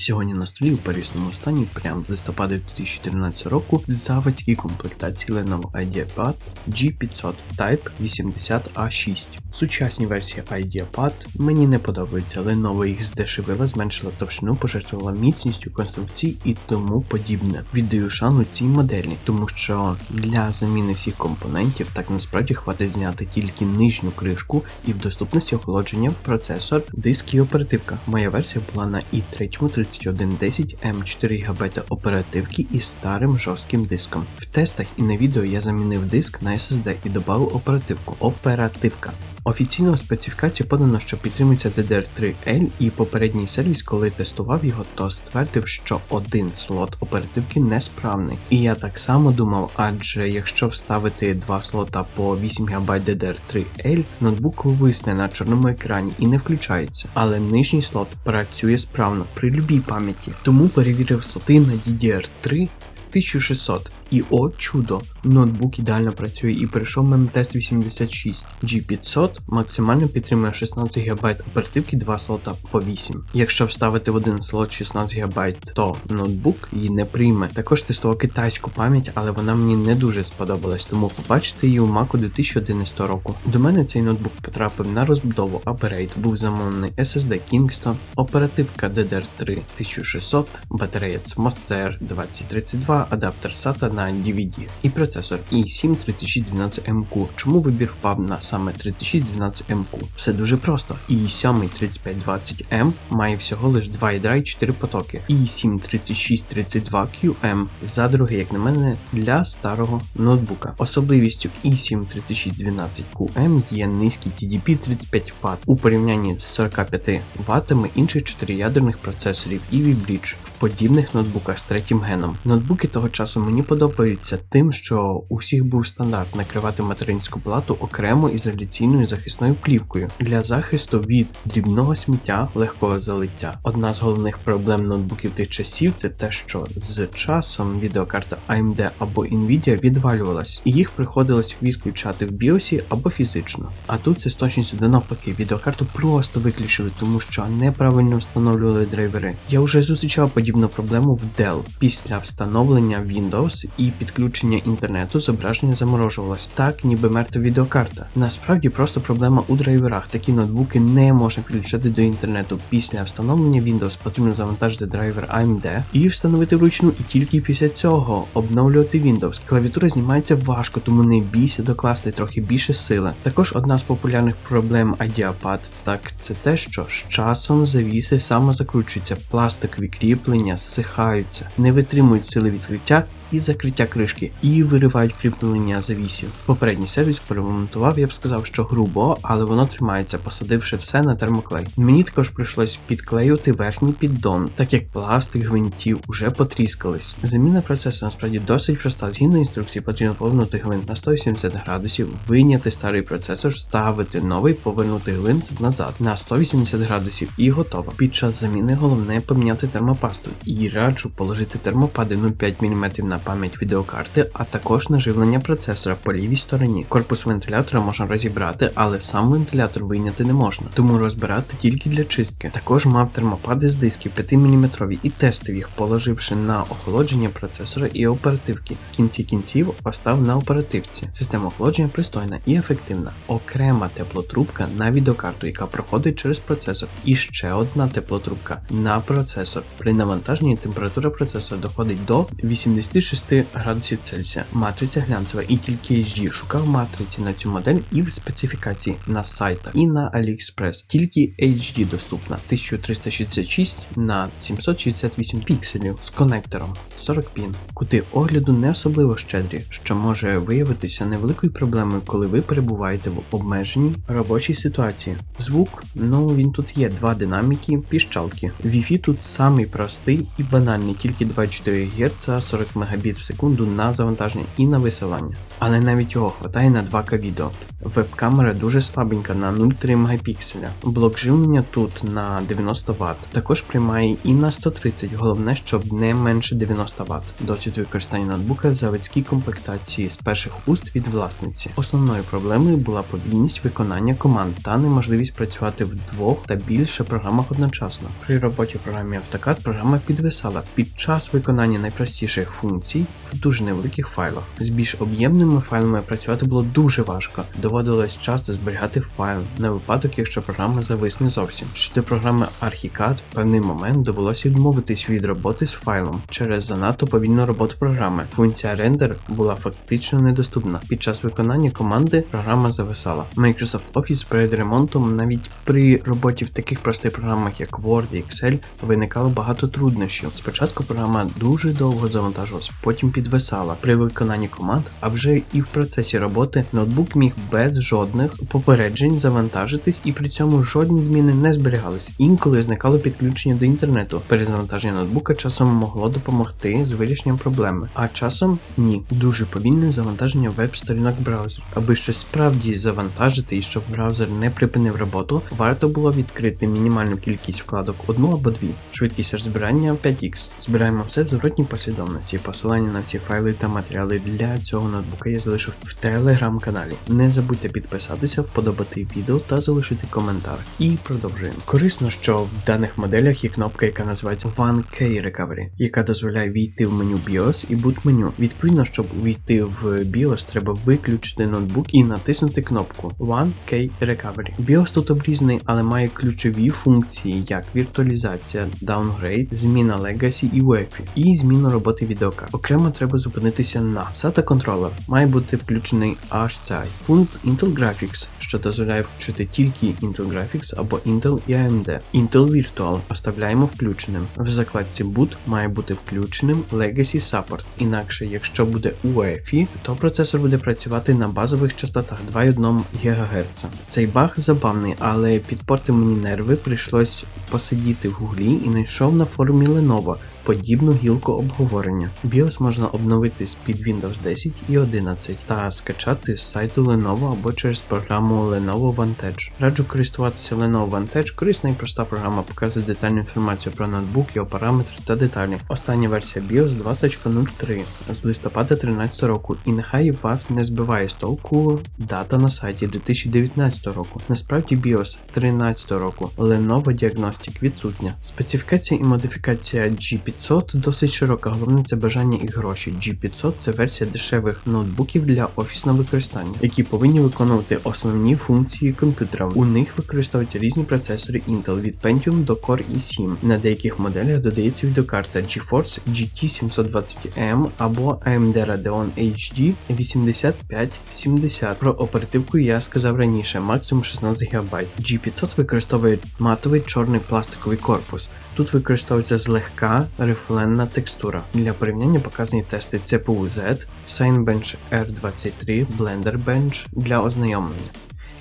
Сьогодні на столі у первісному стані, прямо з листопада 2014 року, заводські комплектації Lenovo IdeaPad G500 Type 80A6. Сучасні версії IdeaPad мені не подобаються. Lenovo їх здешевила, зменшила товщину, пожертвувала міцністю конструкцій і тому подібне. Віддаю шану цій моделі, тому що для заміни всіх компонентів так насправді хватить зняти тільки нижню кришку і в доступності охолодження процесор, диск і оперативка. Моя версія була на i3 3110 М4 ГБ оперативки із старим жорстким диском. В тестах і на відео я замінив диск на SSD і додав оперативку. Оперативка. Офіційно в специфікації подано, що підтримується DDR3L, і попередній сервіс, коли тестував його, то ствердив, що один слот оперативки несправний. І я так само думав, адже якщо вставити два слота по 8 ГБ DDR3L, ноутбук висне на чорному екрані і не включається. Але нижній слот працює справно при любій пам'яті, тому перевірив слоти на DDR3 1600. І о чудо, ноутбук ідеально працює і пройшов мемтест 86. G500 максимально підтримує 16 ГБ оперативки 2 слота по 8. Якщо вставити в один слот 16 ГБ, то ноутбук її не прийме. Також тестував китайську пам'ять, але вона мені не дуже сподобалась, тому побачите її у Mac 2011 року. До мене цей ноутбук потрапив на розбудову Aberrate, був замовлений SSD Kingston, оперативка DDR3 1600, батарея CMOS CR2032, адаптер SATA на DVD і процесор i7 3612MQ. Чому вибір впав на саме 3612MQ? Все дуже просто. i7 3520M має всього лише 2 ядра і 4 потоки. i7 3632QM задруги, як на мене, для старого ноутбука. Особливістю i7 3612QM є низький TDP 35 Вт у порівнянні з 45 Вт інших 4-ядерних процесорів EV Bridge подібних ноутбуках з третім геном. Ноутбуки того часу мені подобаються тим, що у всіх був стандарт накривати материнську плату окремо ізоляційною захисною плівкою для захисту від дрібного сміття, легкого залиття. Одна з головних проблем ноутбуків тих часів це те, що з часом відеокарта AMD або Nvidia відвалювалась, і їх приходилось відключати в BIOS або фізично. А тут це з точністю до навпаки, відеокарту просто виключили, тому що неправильно встановлювали драйвери. Я вже зустрічав подібну проблему в Dell. Після встановлення Windows і підключення інтернету зображення заморожувалось, так ніби мертва відеокарта. Насправді просто проблема у драйверах. Такі ноутбуки не можна підключати до інтернету. Після встановлення Windows потрібно завантажити драйвер AMD і встановити вручну, і тільки після цього обновлювати Windows. Клавіатура знімається важко, тому не бійся докласти трохи більше сили. Також одна з популярних проблем IdeaPad так це те, що з часом завіси самозакручуються, пластикові кріплення зсихаються, не витримують сили відкриття і закриття кришки, і виривають кріплення завісів. Попередній сервіс поремонтував, я б сказав, що грубо, але воно тримається, посадивши все на термоклей. Мені також прийшлось підклеювати верхній піддон, так як пластик гвинтів уже потріскались. Заміна процесу насправді досить проста. Згідно інструкції, потрібно повернути гвинт на 180 градусів, вийняти старий процесор, вставити новий, повернути гвинт назад на 180 градусів і готово. Під час заміни головне поміняти термопасту і раджу положити термопади 0,5 мм на пам'ять відеокарти, а також на живлення процесора по лівій стороні. Корпус вентилятора можна розібрати, але сам вентилятор вийняти не можна, тому розбирати тільки для чистки. Також мав термопади з дисків 5 мм і тестив їх, положивши на охолодження процесора і оперативки. В кінці кінців постав на оперативці. Система охолодження пристойна і ефективна. Окрема теплотрубка на відеокарту, яка проходить через процесор, і ще одна теплотрубка на процесор. При навантаженні температура процесора доходить до 86 градусів Цельсія. Матриця глянцева і тільки HD. Шукав матриці на цю модель і в специфікації на сайтах і на AliExpress. Тільки HD доступна 1366 на 768 пікселів з конектором 40 пін. Кути огляду не особливо щедрі, що може виявитися невеликою проблемою, коли ви перебуваєте в обмеженій робочій ситуації. Звук, ну він тут є два динаміки, піщалки. Wi-Fi тут самий простий і банальний, тільки 24 Гц 40 Мбіт Мбіт в секунду на завантаження і на висилання. Але навіть його хватає на 2К відео. Веб-камера дуже слабенька на 0,3 мегапікселя. Блок живлення тут на 90 Вт. Також приймає і на 130, головне, щоб не менше 90 Вт. Досвід використання ноутбука заводській комплектації з перших уст від власниці. Основною проблемою була повільність виконання команд та неможливість працювати в двох та більше програмах одночасно. При роботі програмі AutoCAD програма підвисала під час виконання найпростіших функцій в дуже невеликих файлах. З більш об'ємними файлами працювати було дуже важко. Доводилось часто зберігати файл на випадок, якщо програма зависне зовсім. Щодо програми ArchiCAD, в певний момент довелося відмовитись від роботи з файлом через занадто повільну роботу програми. Функція рендер була фактично недоступна. Під час виконання команди програма зависала. Microsoft Office перед ремонтом навіть при роботі в таких простих програмах, як Word і Excel, виникало багато труднощів. Спочатку програма дуже довго завантажувалась, потім підвисала при виконанні команд, а вже і в процесі роботи ноутбук міг без жодних попереджень завантажитись, і при цьому жодні зміни не зберігались. Інколи зникало підключення до інтернету. Перезавантаження ноутбука часом могло допомогти з вирішенням проблеми, а часом ні. Дуже повільне завантаження веб-сторінок браузер. Аби щось справді завантажити і щоб браузер не припинив роботу, варто було відкрити мінімальну кількість вкладок одну або дві. Швидкість розбирання 5х. Збираємо все в зворотній послідовності. Посилання на всі файли та матеріали для цього ноутбука я залишу в телеграм-каналі. Не забудьте підписатися, вподобати відео та залишити коментар. І продовжуємо. Корисно, що в даних моделях є кнопка, яка називається One K Recovery, яка дозволяє війти в меню BIOS і boot меню. Відповідно, щоб увійти в BIOS, треба виключити ноутбук і натиснути кнопку One K Recovery. BIOS тут обрізаний, але має ключові функції, як віртуалізація, даунгрейд, зміна Legacy і UEFI, і зміна роботи відеокарт. Окремо треба зупинитися на SATA контролер. Має бути включений HCI. Пункт Intel Graphics, що дозволяє включити тільки Intel Graphics або Intel і AMD. Intel Virtual оставляємо включеним. В закладці Boot має бути включеним Legacy Support. Інакше, якщо буде UEFI, то процесор буде працювати на базових частотах 2,1 ГГц. Цей баг забавний, але підпортив мені нерви, прийшлось посидіти в гуглі і знайшов на форумі Lenovo подібну гілку обговорення. BIOS можна обновити з під Windows 10 і 11 та скачати з сайту Lenovo або через програму Lenovo Vantage. Раджу користуватися Lenovo Vantage, корисна і проста програма показує детальну інформацію про ноутбук, його параметри та деталі. Остання версія BIOS 2.03 з листопада 2013 року, і нехай вас не збиває з толку дата на сайті 2019 року. Насправді BIOS 13 року Lenovo Diagnostic відсутня. Специфікація і модифікація G500 досить широка, головне це бажання і гроші. G500 це версія дешевих ноутбуків для офісного використання, які повинні виконувати основні функції комп'ютера. У них використовуються різні процесори Intel від Pentium до Core i7. На деяких моделях додається відеокарта GeForce GT 720M або AMD Radeon HD 8570. Про оперативку я сказав раніше, максимум 16 ГБ. G500 використовує матовий чорний пластиковий корпус. Тут використовується злегка рифленна текстура. Для порівняння показані тести CPU Z, Signbench R23, Blender Bench для ознайомлення.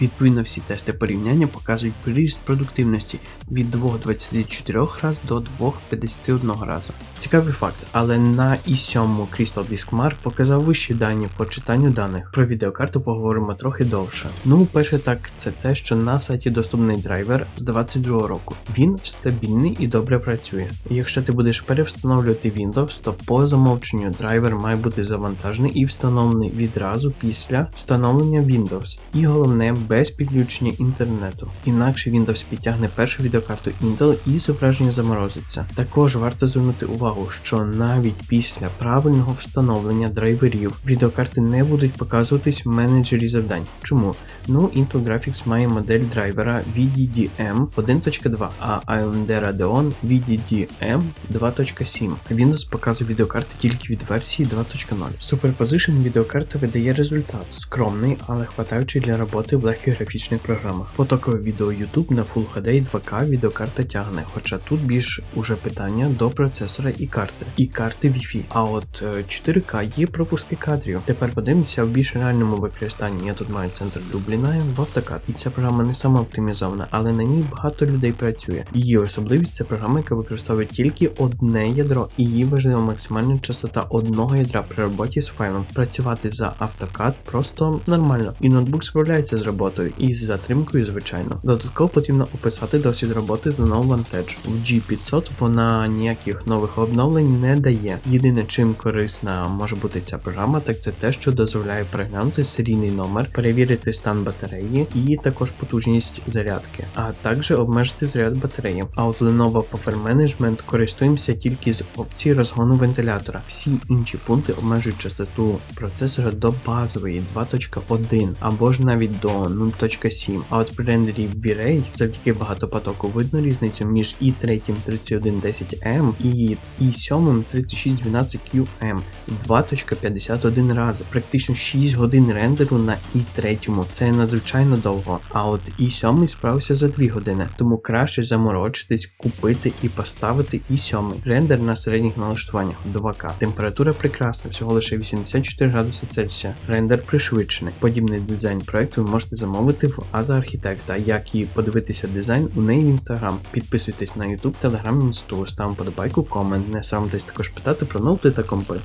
Відповідно, всі тести порівняння показують приріст продуктивності від 2,24 раз до 2,51 раза. Цікавий факт, але на i7 Crystal Disk Mark показав вищі дані по читанню даних. Про відеокарту поговоримо трохи довше. Ну, перше так, це те, що на сайті доступний драйвер з 22 року. Він стабільний і добре працює. Якщо ти будеш перевстановлювати Windows, то по замовченню драйвер має бути завантажений і встановлений відразу після встановлення Windows. І головне без підключення інтернету. Інакше Windows підтягне першу відеокарту Intel і зображення заморозиться. Також варто звернути увагу, що навіть після правильного встановлення драйверів відеокарти не будуть показуватись в менеджері завдань. Чому? Ну, Intel Graphics має модель драйвера VDDM 1.2, а AMD Radeon VDDM 2.7. Windows показує відеокарти тільки від версії 2.0. Superposition відеокарти видає результат скромний, але хватаючий для роботи в легких графічних програмах. Потокове відео YouTube на Full HD 2K відеокарта тягне, хоча тут більш уже питання до процесора і карти, і карти Wi-Fi. А от е, 4К є пропуски кадрів. Тепер подивимося в більш реальному використанні. Я тут маю центр Дубліна в автокад, і ця програма не сама оптимізована, але на ній багато людей працює. Її особливість це програма, яка використовує тільки одне ядро, і її важлива максимальна частота одного ядра при роботі з файлом. Працювати за автокад просто нормально, і ноутбук справляється з роботою і з затримкою, звичайно. Додатково потрібно описати досвід роботи з No Vantage. В G500 вона ніяких нових обновлень не дає. Єдине, чим корисна може бути ця програма, так це те, що дозволяє переглянути серійний номер, перевірити стан батареї і також потужність зарядки, а також обмежити заряд батареї. А от Lenovo Power Management користуємося тільки з опції розгону вентилятора. Всі інші пункти обмежують частоту процесора до базової 2.1 або ж навіть до 0.7. А от при рендері V-Ray завдяки багатопотоку видно різницю між i3 3110M і i7 3612QM 2.51 рази. Практично 6 годин рендеру на i3. Це надзвичайно довго. А от i7 справився за 2 години, тому краще заморочитись, купити і поставити i7. Рендер на середніх налаштуваннях 2К. Температура прекрасна, всього лише 84 градуси Цельсія. Рендер пришвидшений. Подібний дизайн проекту ви можете замовити в Аза Архітекта. Як і подивитися дизайн у неї в інстаграм. Підписуйтесь на YouTube, Telegram, Інсту, ставимо подобайку, комент. Не соромтесь також питати про ноути та компи.